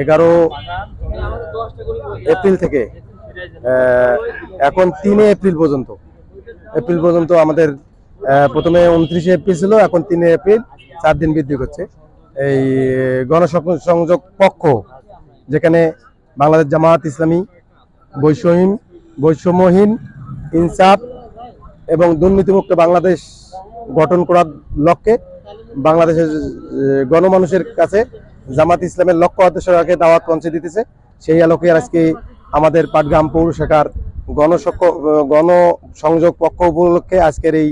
এগারো এপ্রিল থেকে এখন তিনে এপ্রিল পর্যন্ত। এপ্রিল পর্যন্ত আমাদের প্রথমে উনত্রিশে এপ্রিল ছিল, এখন তিনে এপ্রিল, চার দিন বৃদ্ধি করছে। এই গণসংযোগ পক্ষ, যেখানে বাংলাদেশ জামায়াত ইসলামী বৈষম্যহীন বৈষম্যহীন, ইনসাফ এবং দুর্নীতিমুক্ত বাংলাদেশ গঠন করার লক্ষ্যে বাংলাদেশের গণমানুষের কাছে জামাত ইসলামের লক্ষ্য উদ্দেশ্যকে দাওয়াত পৌঁছে দিতেছে। সেই আলোকে আজকে আমাদের পাটগ্রাম পৌর শাখার গণসক গণসংযোগ পক্ষ উপলক্ষে আজকের এই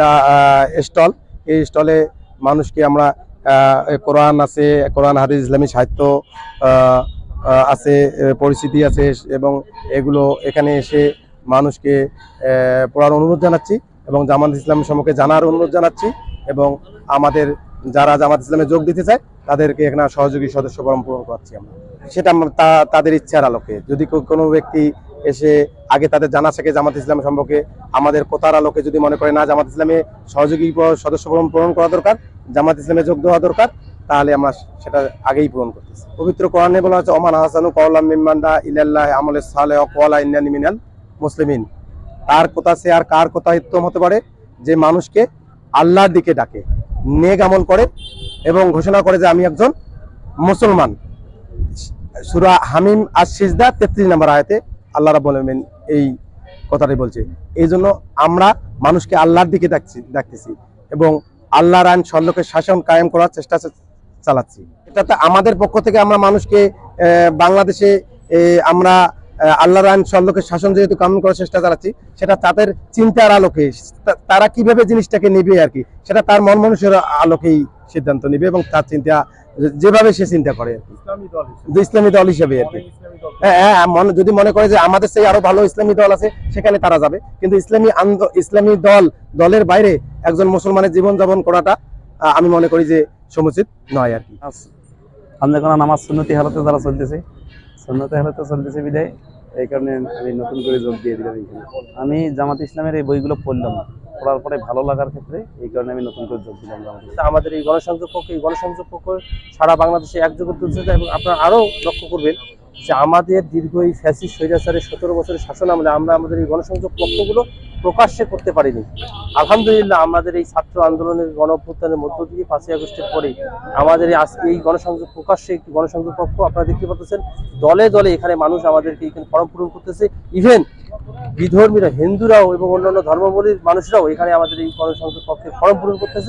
দা স্টল। এই স্টলে মানুষকে আমরা কোরআন আছে, কোরআন, হাদিস, ইসলামী সাহিত্য আছে পরিস্থিতি আছে এবং এগুলো এখানে এসে মানুষকে পড়ার অনুরোধ জানাচ্ছি এবং জামাত ইসলাম সম্পর্কে জানার অনুরোধ জানাচ্ছি এবং আমাদের যারা জামাত ইসলামে যোগ দিতে চায়, তাদেরকে এখানে সহযোগী সদস্য পূরণ করাচ্ছি আমরা। সেটা তাদের ইচ্ছার আলোকে। যদি কোনো ব্যক্তি এসে আগে তাদের জানা থাকে জামাত ইসলাম সম্পর্কে, আমাদের কোথার আলোকে যদি মনে করে না জামাত ইসলামে সহযোগী সদস্য পূরণ পূরণ করা দরকার, জামাত ইসলামে যোগ দেওয়া দরকার, তাহলে আমরা সেটা আগেই পূরণ করতেছি। পবিত্র কোরআনে বলা হচ্ছে ওমান হাসানু কওলাম মিম্মান্দা ইলাল্লাহ আমলে সালে ওয়ালা ইন্নানি মিনাল মুসলিমিন। তার কথা সে আর কার কোথায় উত্তম হতে পারে? যে মানুষকে আল্লাহর দিকে ডাকে। নেক আমল করে এবং ঘোষণা করে যে আমি একজন মুসলমান। সুরা হামিম আর সিজদা তেত্রিশ নম্বর আয়তে আল্লাহ আলামিন এই কথাটাই বলছে এই জন্য আমরা মানুষকে আল্লাহর দিকে ডাকছি ডাকতেছি এবং আল্লাহর আইন সল্লোকের শাসন কায়েম করার চেষ্টা চালাচ্ছি। এটাতে আমাদের পক্ষ থেকে আমরা মানুষকে বাংলাদেশে আমরা আল্লাহর আইন সল্লোকের শাসন যেহেতু কামন করার চেষ্টা চালাচ্ছি সেটা তাদের চিন্তার আলোকে তারা কীভাবে জিনিসটাকে নেবে আর কি সেটা তার মন মানুষের আলোকেই সিদ্ধান্ত নিবে এবং তার চিন্তা যেভাবে সে চিন্তা করে আর কি। ইসলামী দল হিসেবে। আর কি। হ্যাঁ হ্যাঁ মনে- যদি মনে করে যে আমাদের সেই আরও ভালো ইসলামী দল আছে সেখানে তারা যাবে। কিন্তু ইসলামী ইসলামী দল দলের বাইরে একজন মুসলমানের জীবন যাপন করাটা আহ, আমি মনে করি যে সমুচিত নয় আর কি। আমাদের কোনো নামাজ সুন্নতি হালতে যারা চলতেছে। সুন্নতি হালতে চলতেছে বিদায়। এই কারণে আমি নতুন করে যোগ দিয়ে দিলাম এখানে। আমি জামাত ইসলামের এই বইগুলো পড়লাম। পড়ার পরে ভালো লাগার ক্ষেত্রে এই কারণে আমি নতুন করে যোগ দিলাম জামাত আমাদের এই গণসংযোগ পক্ষ এই গণসংযোগ পক্ষ সারা বাংলাদেশে একযোগে তুলছে এবং আপনারা আরও লক্ষ্য করবেন। যে আমাদের দীর্ঘ এই ফ্যাসিস্ট স্বৈরাচারের সতেরো বছরের শাসন আমলে আমরা আমাদের এই গণসংযোগ পক্ষগুলো প্রকাশ্যে করতে পারিনি। আলহামদুলিল্লাহ আমাদের এই ছাত্র আন্দোলনের গণ অভ্যুত্থানের মধ্য দিয়ে পাঁচই আগস্টের পরে আমাদের এই আজকে এই গণসংযোগ প্রকাশ্যে একটি গণসংযোগ পক্ষ আপনারা দেখতে পাচ্ছেন, দলে দলে এখানে মানুষ আমাদেরকে এখানে ফর্ম পূরণ করতেছে। ইভেন বিধর্মীরা, হিন্দুরাও এবং অন্যান্য ধর্মাবলীর মানুষরাও এখানে আমাদের এই গণসংযোগ পক্ষে ফর্ম পূরণ করতেছে।